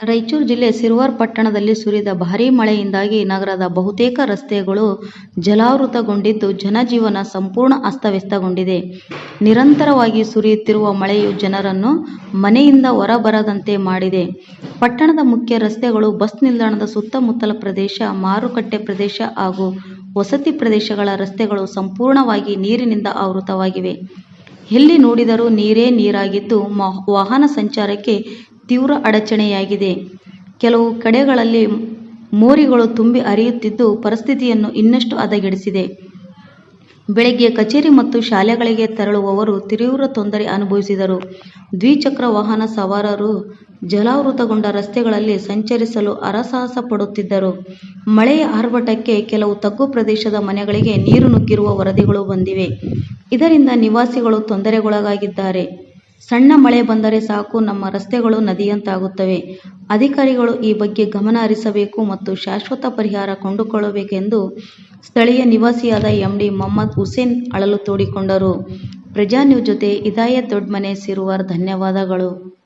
ರಾಯಚೂರು ಜಿಲ್ಲೆ ಸಿರುವಾರ್ ಪಟ್ಟಣದಲ್ಲಿ ಸುರಿದ ಭಾರೀ ಮಳೆಯಿಂದಾಗಿ ನಗರದ ಬಹುತೇಕ ರಸ್ತೆಗಳು ಜಲಾವೃತಗೊಂಡಿದ್ದು ಜನಜೀವನ ಸಂಪೂರ್ಣ ಅಸ್ತವ್ಯಸ್ತಗೊಂಡಿದೆ. ನಿರಂತರವಾಗಿ ಸುರಿಯುತ್ತಿರುವ ಮಳೆಯು ಜನರನ್ನು ಮನೆಯಿಂದ ಹೊರಬರದಂತೆ ಮಾಡಿದೆ. ಪಟ್ಟಣದ ಮುಖ್ಯ ರಸ್ತೆಗಳು, ಬಸ್ ನಿಲ್ದಾಣದ ಸುತ್ತಮುತ್ತಲ ಪ್ರದೇಶ, ಮಾರುಕಟ್ಟೆ ಪ್ರದೇಶ ಹಾಗೂ ವಸತಿ ಪ್ರದೇಶಗಳ ರಸ್ತೆಗಳು ಸಂಪೂರ್ಣವಾಗಿ ನೀರಿನಿಂದ ಆವೃತವಾಗಿವೆ. ಎಲ್ಲಿ ನೋಡಿದರೂ ನೀರೇ ನೀರಾಗಿದ್ದು, ವಾಹನ ಸಂಚಾರಕ್ಕೆ ತೀವ್ರ ಅಡಚಣೆಯಾಗಿದೆ. ಕೆಲವು ಕಡೆಗಳಲ್ಲಿ ಮೋರಿಗಳು ತುಂಬಿ ಹರಿಯುತ್ತಿದ್ದು, ಪರಿಸ್ಥಿತಿಯನ್ನು ಇನ್ನಷ್ಟು ಹದಗೆಡಿಸಿದೆ. ಬೆಳಗ್ಗೆ ಕಚೇರಿ ಮತ್ತು ಶಾಲೆಗಳಿಗೆ ತೆರಳುವವರು ತೀವ್ರ ತೊಂದರೆ ಅನುಭವಿಸಿದರು. ದ್ವಿಚಕ್ರ ವಾಹನ ಸವಾರರು ಜಲಾವೃತಗೊಂಡ ರಸ್ತೆಗಳಲ್ಲಿ ಸಂಚರಿಸಲು ಹರಸಾಹಸ ಪಡುತ್ತಿದ್ದರು. ಮಳೆಯ ಆರ್ಭಟಕ್ಕೆ ಕೆಲವು ತಗ್ಗು ಪ್ರದೇಶದ ಮನೆಗಳಿಗೆ ನೀರು ನುಗ್ಗಿರುವ ವರದಿಗಳು ಬಂದಿವೆ. ಇದರಿಂದ ನಿವಾಸಿಗಳು ತೊಂದರೆಗೊಳಗಾಗಿದ್ದಾರೆ. ಸಣ್ಣ ಮಳೆ ಬಂದರೆ ಸಾಕು ನಮ್ಮ ರಸ್ತೆಗಳು ನದಿಯಂತಾಗುತ್ತವೆ. ಅಧಿಕಾರಿಗಳು ಈ ಬಗ್ಗೆ ಗಮನ ಹರಿಸಬೇಕು ಮತ್ತು ಶಾಶ್ವತ ಪರಿಹಾರ ಕೊಂಡುಕೊಳ್ಳಬೇಕೆಂದು ಸ್ಥಳೀಯ ನಿವಾಸಿಯಾದ ಎಂ. ಡಿ. ಮಹಮ್ಮದ್ ಹುಸೇನ್ ಅಳಲು ತೋಡಿಕೊಂಡರು. ಪ್ರಜಾನ್ಯೂಸ್ ಜೊತೆ ಇದಾಯತ್ ದೊಡ್ಮನೆ, ಸಿರುವಾರ್ ಧನ್ಯವಾದಗಳು.